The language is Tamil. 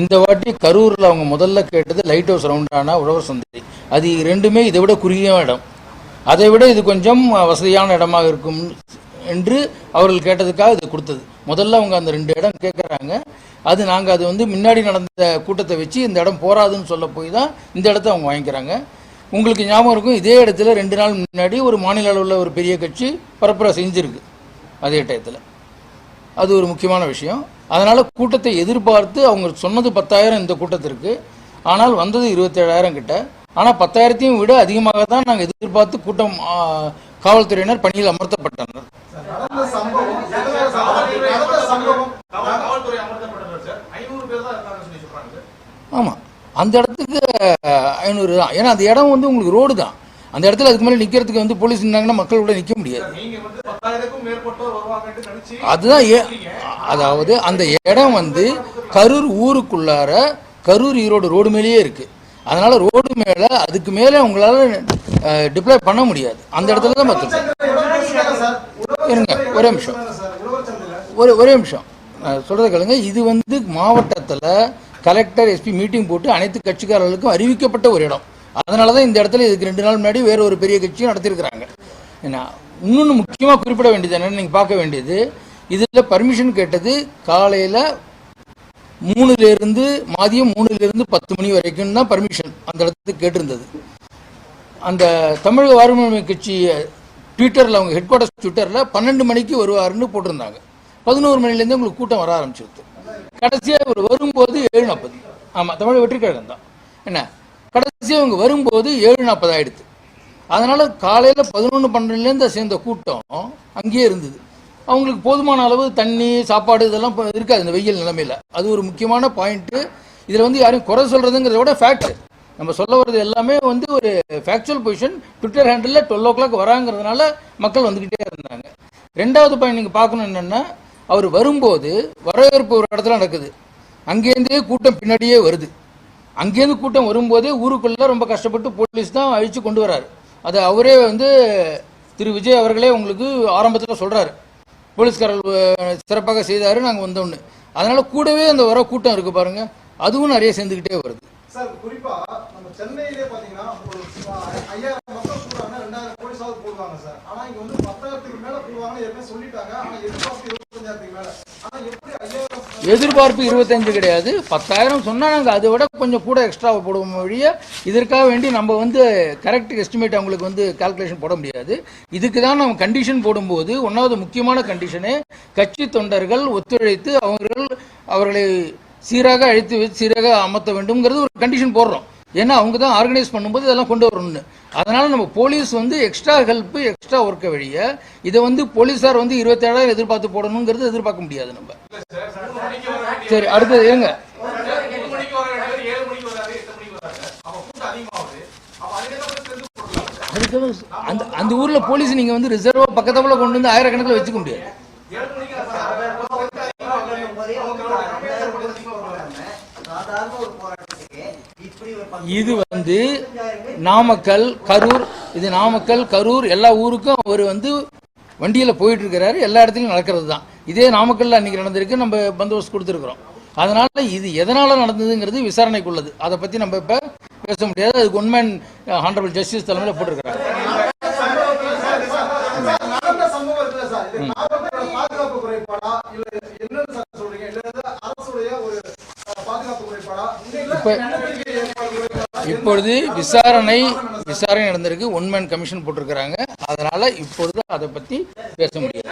இந்த வாட்டி கரூரில் அவங்க முதல்ல கேட்டது லைட் ஹவுஸ் ரவுண்டான உழவர் சந்தை. அது ரெண்டுமே இதை விட குறுகிய இடம். அதை விட இது கொஞ்சம் வசதியான இடமாக இருக்கும் என்று அவர்கள் கேட்டதுக்காக இது கொடுத்தது. முதல்ல அவங்க அந்த ரெண்டு இடம் கேட்குறாங்க அது நாங்கள் அது வந்து முன்னாடி நடந்த கூட்டத்தை வச்சு இந்த இடம் போராதுன்னு சொல்ல போய் தான் இந்த இடத்த அவங்க வாங்கிக்கிறாங்க. உங்களுக்கு ஞாபகம் இருக்கும் இதே இடத்துல ரெண்டு நாள் முன்னாடி ஒரு மாநில அளவில் ஒரு பெரிய கட்சி பரப்புரை செஞ்சுருக்கு. அதே டயத்தில். அது ஒரு முக்கியமான விஷயம். அதனால் கூட்டத்தை எதிர்பார்த்து அவங்க சொன்னது பத்தாயிரம் இந்த கூட்டத்திற்கு. ஆனால் வந்தது இருபத்தேழாயிரம் கிட்ட. ஆனால் பத்தாயிரத்தையும் விட அதிகமாக தான் நாங்கள் எதிர்பார்த்து கூட்டம் காவல்துறையினர் பணியில் அமர்த்தப்பட்டனர். ஆமாம் அந்த இடத்துக்கு ஐநூறு தான். ஏன்னா அந்த இடம் வந்து உங்களுக்கு ரோடு தான். அந்த இடத்துல அதுக்கு மேலே நிற்கிறதுக்கு வந்து போலீஸ் நின்னாங்கன்னா மக்கள் கூட நிற்க முடியாது. அதுதான் ஏ அதாவது அந்த இடம் வந்து கரூர் ஊருக்குள்ளார கரூர் ஈரோடு ரோடு மேலேயே இருக்குது அதனால் ரோடு மேலே அதுக்கு மேலே உங்களால் டிப்ளை பண்ண முடியாது. அந்த இடத்துல தான் பார்த்துருக்கோம் இருங்க ஒரே நிமிஷம். ஒரு ஒரே நிமிஷம். நான் சொல்கிறத கேளுங்க. இது வந்து மாவட்டத்தில் கலெக்டர் எஸ்பி மீட்டிங் போட்டு அனைத்து கட்சிக்காரர்களுக்கும் அறிவிக்கப்பட்ட ஒரு இடம். அதனால தான் இந்த இடத்துல இதுக்கு ரெண்டு நாள் முன்னாடி வேற ஒரு பெரிய கட்சியும் நடத்தியிருக்கிறாங்க. ஏன்னா இன்னொன்று முக்கியமாக குறிப்பிட வேண்டியது என்னென்னு நீங்கள் பார்க்க வேண்டியது இதில் பர்மிஷன் கேட்டது காலையில் மூணுலேருந்து மதியம் மூணுலேருந்து பத்து மணி வரைக்கும் தான் பர்மிஷன் அந்த இடத்துக்கு கேட்டிருந்தது. அந்த தமிழக வாரிமை கட்சி ட்விட்டரில் அவங்க ஹெட் குவார்ட்டர்ஸ் ட்விட்டரில் பன்னெண்டு மணிக்கு வருவாருன்னு போட்டிருந்தாங்க. பதினோரு மணிலேருந்து உங்களுக்கு கூட்டம் வர ஆரம்பிச்சிருது. கடைசியாக இவர் வரும்போது ஏழு நாற்பது ஆமாம் தமிழக வெற்றிக்கழகம் தான். என்ன? கடைசியாக இவங்க வரும்போது ஏழு நாற்பது ஆயிடுது. அதனால் காலையில் பதினொன்று பன்னெண்டுலேருந்து சேர்ந்த கூட்டம் அங்கேயே இருந்தது. அவங்களுக்கு போதுமான அளவு தண்ணி சாப்பாடு இதெல்லாம் இருக்காது இந்த வெயில் நிலைமையில். அது ஒரு முக்கியமான பாயிண்ட்டு இதில் வந்து யாரையும் குறை சொல்கிறதுங்கிறத விட ஃபேக்ட் நம்ம சொல்ல வர்றது எல்லாமே வந்து ஒரு factual position Twitter handle twelve o'clock வராங்கிறதுனால மக்கள் வந்துக்கிட்டே இருந்தாங்க. ரெண்டாவது பாயிண்ட் நீங்கள் பார்க்கணும் என்னென்னா அவர் வரும்போது வரவேற்பு ஒரு இடத்துல நடக்குது. அங்கேருந்தே கூட்டம் பின்னாடியே வருது. அங்கேருந்து கூட்டம் வரும்போதே ஊருக்குள்ளே ரொம்ப கஷ்டப்பட்டு போலீஸ் தான் அழித்து கொண்டு வர்றாரு. அதை அவரே வந்து திரு. விஜய் அவர்களே உங்களுக்கு ஆரம்பத்தில் சொல்கிறாரு போலீஸ்காரர்கள் சிறப்பாக செய்தார் நாங்கள் வந்தோன்னு. அதனால் கூடவே அந்த வர கூட்டம் இருக்குது பாருங்க அதுவும் நிறைய சேர்ந்துக்கிட்டே வருது. சார் குறிப்பாக நம்ம சென்னையிலே பார்த்தீங்கன்னா ஐயாயிரம் மக்கள் கூடுவாங்க ரெண்டாயிரம் போலீஸாவது போடுவாங்க சார். ஆனால் இங்கே வந்து பத்தாயிரத்துக்கு மேலே போடுவாங்க ஏற்கனவே சொல்லிட்டாங்க. ஆனா எதிர்பார்ப்பு இருபத்தஞ்சாயிரத்துக்கு மேலே. எதிர்பார்ப்பு இருபத்தஞ்சு கிடையாது. பத்தாயிரம் சொன்னால் நாங்கள் அதை விட கொஞ்சம் கூட எக்ஸ்ட்ரா போடுவோம் வழிய இதற்காக வேண்டி நம்ம வந்து கரெக்ட் எஸ்டிமேட் அவங்களுக்கு வந்து கால்குலேஷன் போட முடியாது. இதுக்கு தான் நம்ம கண்டிஷன் போடும்போது ஒன்றாவது முக்கியமான கண்டிஷனு கட்சி தொண்டர்கள் ஒத்துழைத்து அவர்கள் அவர்களை சீராக அழைத்து சீராக அமர்த்த வேண்டும்ங்கிறது ஒரு கண்டிஷன் போடுறோம். ஏன்னா அவங்க தான் ஆர்கனைஸ் பண்ணும்போது இதெல்லாம் கொண்டு வரணும்னு. அதனால நம்ம போலீஸ் வந்து எக்ஸ்ட்ரா ஹெல்ப்பு எக்ஸ்ட்ரா ஒர்க்கை வழிய இதை வந்து போலீஸார் வந்து இருபத்தேழாயிரம் எதிர்பார்த்து போடணுங்கிறது எதிர்பார்க்க முடியாது நம்ம. சரி அடுத்தது ஏங்க அதுக்கு அந்த அந்த ஊர்ல போலீஸ் நீங்க வந்து ரிசர்வாக பக்கத்துல கொண்டு வந்து ஆயிரக்கணக்கில் வச்சுக்க முடியாது ஏழு மணிக்கு சாதாரண ஒரு போராட்டத்துக்கு இப்படி ஒரு பத்து இது வந்து நாமக்கல் கரூர். இது நாமக்கல் கரூர் எல்லா ஊருக்கும் அவர் வந்து வண்டியில் போயிட்டு இருக்கிறாரு எல்லா இடத்துலையும் நடக்கிறது தான் இதே நாமக்கல்ல அன்னைக்கு நடந்திருக்கு. நம்ம பந்தோபஸ்து கொடுத்துருக்குறோம். அதனால இது எதனால நடந்ததுங்கிறது விசாரணைக்குள்ளது. அதை பத்தி நம்ம இப்ப பேச முடியாது. அதுக்கு உண்மையன் ஹானரபிள் ஜஸ்டிஸ் uh, தலைமையில் போட்டிருக்கிறாங்க இப்போ இப்பொழுது விசாரணை விசாரணை நடந்திருக்கு. ஒன் மேன் கமிஷன் போட்டிருக்கிறாங்க. அதனால இப்பொழுது அதை பத்தி பேச முடியும்